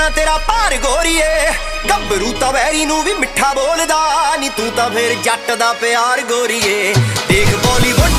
ਕਿੰਨਾ ਤੇਰਾ ਭਾਰ ਗੋਰੀਏ। ਗੱਭਰੂ ਤਾਂ ਵੈਰੀ ਨੂੰ ਵੀ ਮਿੱਠਾ ਬੋਲਦਾ। ਨੀ ਤੂੰ ਤਾਂ ਫੇਰ ਜੱਟ ਦਾ ਪਿਆਰ ਗੋਰੀਏ। ਦੇਖ ਬਾਲੀਵੁੱਡ